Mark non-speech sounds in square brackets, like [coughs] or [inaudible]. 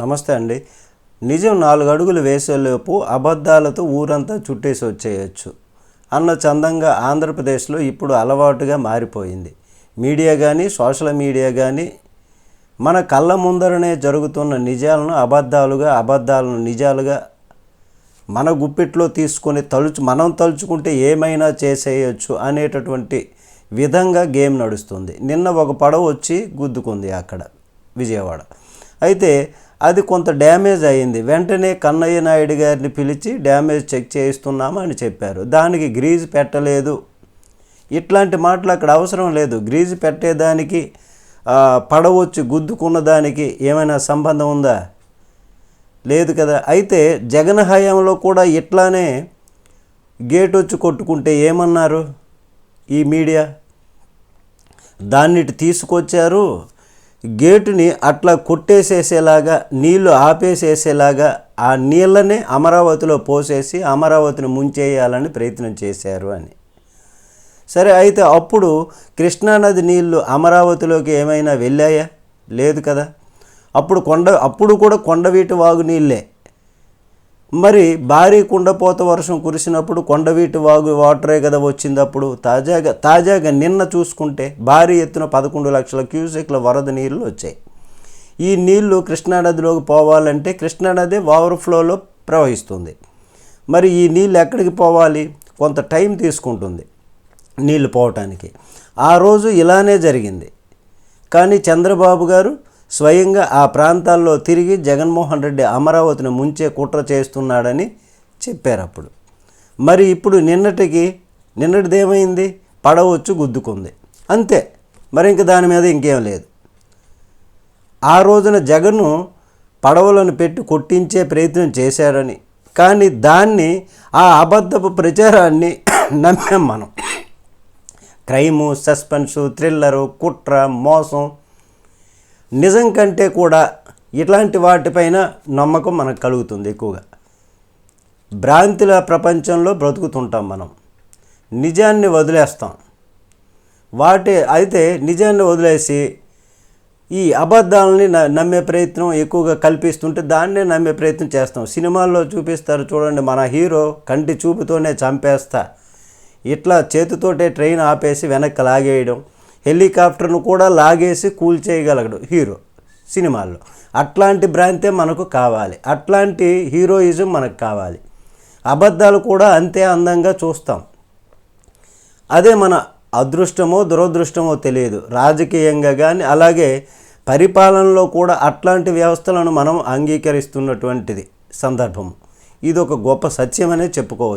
నమస్తే అండి. నిజం నాలుగు అడుగులు వేసేలోపు అబద్ధాలతో ఊరంతా చుట్టేసి వచ్చేయచ్చు. అన్న చందంగా ఆంధ్రప్రదేశ్లో ఇప్పుడు అలవాటుగా మారిపోయింది. మీడియా కానీ సోషల్ మీడియా కానీ మన కళ్ళ ముందరనే జరుగుతున్న నిజాలను అబద్ధాలుగా అబద్ధాలను నిజాలుగా మన గుప్పిట్లో తీసుకొని తలుచు మనం తలుచుకుంటే ఏమైనా చేసేయచ్చు అనేటటువంటి విధంగా గేమ్ నడుస్తుంది. నిన్న ఒక పడవ వచ్చి గుద్దుకుంది అక్కడ విజయవాడ. అయితే అది కొంత డ్యామేజ్ అయింది. వెంటనే కన్నయ్య నాయుడు గారిని పిలిచి డ్యామేజ్ చెక్ చేయిస్తున్నాము అని చెప్పారు. దానికి గ్రీజ్ పెట్టలేదు. ఇట్లాంటి మాటలు అక్కడ అవసరం లేదు. గ్రీజ్ పెట్టేదానికి పడవచ్చు పడవ వచ్చి గుద్దుకున్న దానికి ఏమైనా సంబంధం ఉందా? లేదు కదా. అయితే జగన్ హయాంలో కూడా ఇట్లానే గేట్ వచ్చి కొట్టుకుంటే ఏమన్నారు ఈ మీడియా? దాన్నిటి తీసుకొచ్చారు. గేటుని అట్లా కొట్టేసేసేలాగా నీళ్ళు ఆపేసేసేలాగా ఆ నీళ్ళనే అమరావతిలో పోసేసి అమరావతిని ముంచేయాలని ప్రయత్నం చేశారు అని. సరే అయితే అప్పుడు కృష్ణానది నీళ్ళు అమరావతిలోకి ఏమైనా వెళ్ళాయా? లేదు కదా. అప్పుడు కొండ అప్పుడు కూడా కొండవీటి వాగు నీళ్ళే మరి భారీ కుండపోత వర్షం కురిసినప్పుడు కొండవీటి వాగు వాటరే కదా వచ్చింది అప్పుడు తాజాగా తాజాగా నిన్న చూసుకుంటే భారీ ఎత్తున పదకొండు లక్షల క్యూసెక్ల వరద నీళ్ళు వచ్చాయి. ఈ నీళ్ళు కృష్ణానదిలోకి పోవాలంటే కృష్ణానది ఓవర్ఫ్లోలో ప్రవహిస్తుంది. మరి ఈ నీళ్ళు ఎక్కడికి పోవాలి? కొంత టైం తీసుకుంటుంది నీళ్ళు పోవటానికి. ఆ రోజు ఇలానే జరిగింది. కానీ చంద్రబాబు గారు స్వయంగా ఆ ప్రాంతాల్లో తిరిగి జగన్మోహన్ రెడ్డి అమరావతిని ముంచే కుట్ర చేస్తున్నాడని చెప్పారు అప్పుడు. మరి ఇప్పుడు నిన్నటికి నిన్నటిదేమైంది? పడవచ్చు గుద్దుకుంది. అంతే. మరి ఇంక దాని మీద ఇంకేం లేదు. ఆ రోజున జగన్ను పడవలను పెట్టి కొట్టించే ప్రయత్నం చేశారని కానీ దాన్ని ఆ అబద్ధపు ప్రచారాన్ని [coughs] నమ్మాం మనం. క్రైము సస్పెన్సు థ్రిల్లరు కుట్ర మోసం నిజం కంటే కూడా ఇట్లాంటి వాటిపైన నమ్మకం మనకు కలుగుతుంది ఎక్కువగా. భ్రాంతిల ప్రపంచంలో బ్రతుకుతుంటాం మనం. నిజాన్ని వదిలేస్తాం. వాటి అయితే నిజాన్ని వదిలేసి ఈ అబద్ధాలని న- నమ్మే ప్రయత్నం ఎక్కువగా కల్పిస్తుంటే దాన్నే నమ్మే ప్రయత్నం చేస్తాం. సినిమాల్లో చూపిస్తారు చూడండి మన హీరో కంటి చూపుతోనే చంపేస్తా. ఇట్లా చేతితోటే ట్రైన్ ఆపేసి వెనక్కి లాగేయడం. హెలికాప్టర్ను కూడా లాగేసి కూల్ చేయగలగడు హీరో సినిమాల్లో. అట్లాంటి భ్రాంతే మనకు కావాలి. అట్లాంటి హీరోయిజం మనకు కావాలి. అబద్ధాలు కూడా అంతే అందంగా చూస్తాం. అదే మన అదృష్టమో దురదృష్టమో తెలియదు. రాజకీయంగా కానీ అలాగే పరిపాలనలో కూడా అట్లాంటి వ్యవస్థలను మనం అంగీకరిస్తున్నటువంటిది సందర్భం ఇది ఒక గొప్ప సత్యమనే చెప్పుకోవచ్చు.